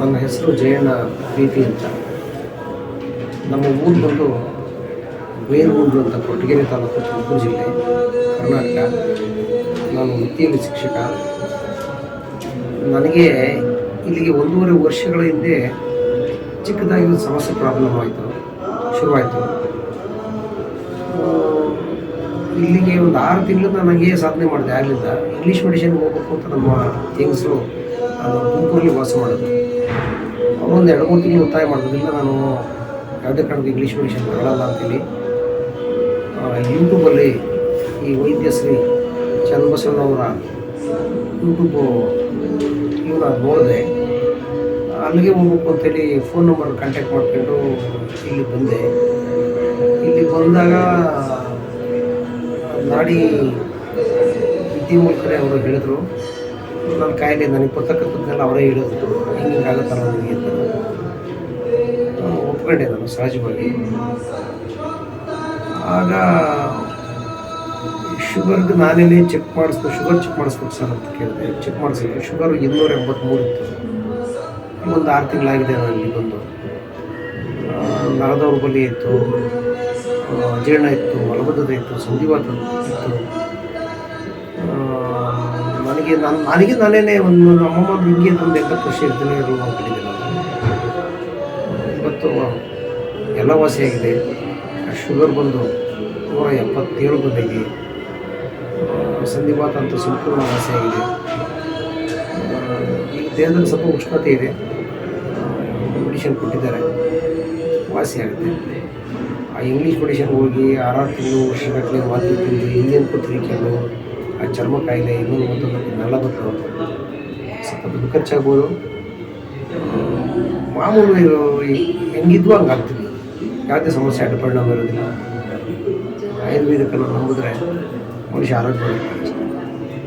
ನನ್ನ ಹೆಸರು ಜಯಣ್ಣ ಪ್ರೀತಿ ಅಂತ. ನಮ್ಮ ಊರು ಬಂದು ಬೇರೂರು ಅಂತ ಕೊಟ್ಟಿಗೆರೆ ತಾಲೂಕು ತುಮಕೂರು ಜಿಲ್ಲೆ, ಕರ್ನಾಟಕ. ನಾನು ವೃತ್ತಿಯಲ್ಲಿ ಶಿಕ್ಷಕ. ನನಗೆ ಇಲ್ಲಿಗೆ ಒಂದೂವರೆ ವರ್ಷಗಳ ಹಿಂದೆ ಚಿಕ್ಕದಾಗಿ ಒಂದು ಸಮಸ್ಯೆ ಪ್ರಾಬ್ಲಮ್ ಆಯಿತು, ಶುರುವಾಯಿತು. ಇಲ್ಲಿಗೆ ಒಂದು ಆರು ತಿಂಗಳು ನನಗೆ ಸಾಧನೆ ಮಾಡಿದೆ. ಆಗಲಿಲ್ಲ ಇಂಗ್ಲೀಷ್ ಮೆಡಿಷನ್ಗೆ ಹೋಗಬೇಕು ಅಂತ ನಮ್ಮ ಹೆಂಗಸರು ತುಮಕೂರಲ್ಲಿ ವಾಸ ಮಾಡೋದು ಅವರೊಂದು ಎರಡು ಮೂರು ತಿಂಗಳು ಒತ್ತಾಯ ಮಾಡೋದ್ರಿಂದ ನಾನು ಯಾವುದೇ ಕಾರಣಕ್ಕೂ ಇಂಗ್ಲೀಷ್ ಮೆಡಿಷನ್ ಬರಲ್ಲ ಅಂತೇಳಿ ಯೂಟ್ಯೂಬಲ್ಲಿ ಈ ವೈದ್ಯಶ್ರೀ ಚನ್ನಬಸವನವರ ಯೂಟ್ಯೂಬ್ ಇವನ್ನ ನೋಡಿದೆ. ಅಲ್ಲಿಗೆ ಹೋಗ್ಬೇಕು ಅಂತೇಳಿ ಫೋನ್ ನಂಬರ್ ಕಾಂಟ್ಯಾಕ್ಟ್ ಮಾಡ್ಕೊಂಡು ಇಲ್ಲಿ ಬಂದೆ. ಇಲ್ಲಿ ಬಂದಾಗ ನಾಡಿ ವಿದ್ಯೆ ಮೂಲಕರೇ ಅವರು ಹೇಳಿದರು. ನನ್ನ ಕಾಯಿಲೆ ನನಗೆ ಬರ್ತಕ್ಕಂಥದ್ದೆಲ್ಲ ಅವರೇ ಹೇಳಿದ್ರು. ಹಿಂಗೆ ಆಗುತ್ತಲ್ಲ ನನಗೆ ಅಂತ. ಒಪ್ಕೊಂಡೆ ನಾನು ಸಹಜವಾಗಿ. ಆಗ ಶುಗರ್ಗೆ ನಾನೇನೇ ಚೆಕ್ ಮಾಡಿಸ್ಬೇಕು ಶುಗರ್ ಚೆಕ್ ಮಾಡಿಸ್ಬೇಕು ಸರ್ ಅಂತ ಕೇಳಿದೆ. ಚೆಕ್ ಮಾಡಿಸಿದ್ರು ಶುಗರ್ ಇನ್ನೂರ ಎಂಬತ್ತ್ಮೂರು ಇತ್ತು. ಒಂದು ಆರು ತಿಂಗಳಾಗಿದೆ ನನಗೆ ಬಂದು. ನರದವ್ರ ಬಳಿ ಇತ್ತು. ಅಜೀರ್ಣ ಇತ್ತು ಮಲಬದ್ಧತೆ ಇತ್ತು, ಸಂಧಿವಾತ ಇತ್ತು. ನನಗೆ ನಾನು, ನನಗೆ ನಾನೇನೆ ಒಂದು ನಮ್ಮಮ್ಮ ಹಿಂಗೆ ಒಂದು ಎಪ್ಪತ್ತು ವರ್ಷ ಇರ್ತಾನೆ ಇರಲು ಅಂತಿದ್ದೆ ನಾನು. ಇವತ್ತು ಎಲ್ಲ ವಾಸಿಯಾಗಿದೆ. ಶುಗರ್ ಬಂದು ನೂರ ಎಪ್ಪತ್ತೇಳು ಬಂದಿದೆ ಸಂಧಿವಾತ ಅಂತ ಸಂಪೂರ್ಣ ವಾಸಿಯಾಗಿದೆ. ಈಗ ದೇಹದಲ್ಲಿ ಸ್ವಲ್ಪ ಉಷ್ಣತೆ ಇದೆ. ಮೆಡಿಷನ್ ಕೊಟ್ಟಿದ್ದಾರೆ. ವಾಸಿಯಾಗುತ್ತೆ ಆ ಇಂಗ್ಲೀಷ್ ಮೆಡಿಷನ್ ಹೋಗಿ ಆರಾರು ತಿಂಗಳು ವರ್ಷಗಟ್ಟಲೆ ವಾದ್ಯ ತಿಂದು ಇಂಡಿಯನ್ ತಿಳ್ಕೊಂಡು ಆ ಚರ್ಮ ಕಾಯಿಲೆ ಇನ್ನೊಂದು ಮತ್ತೊಂದು ನೆಲ ಬರ್ತದೆ ಸ್ವಲ್ಪ ದುಡ್ಡು ಖರ್ಚಾಗ್ಬೋದು. ಮಾಮೂಲು ಹೆಂಗಿದ್ವು ಹಂಗೆ ಆಗ್ತೀವಿ ಯಾವುದೇ ಸಮಸ್ಯೆ ಅಡ್ಡ ಪರಿಣಾಮ ಇರೋದಿಲ್ಲ. ಆಯುರ್ವೇದಕ್ಕನ್ನು ನಂಬಿದ್ರೆ ಮನುಷ್ಯ ಆರೋಗ್ಯ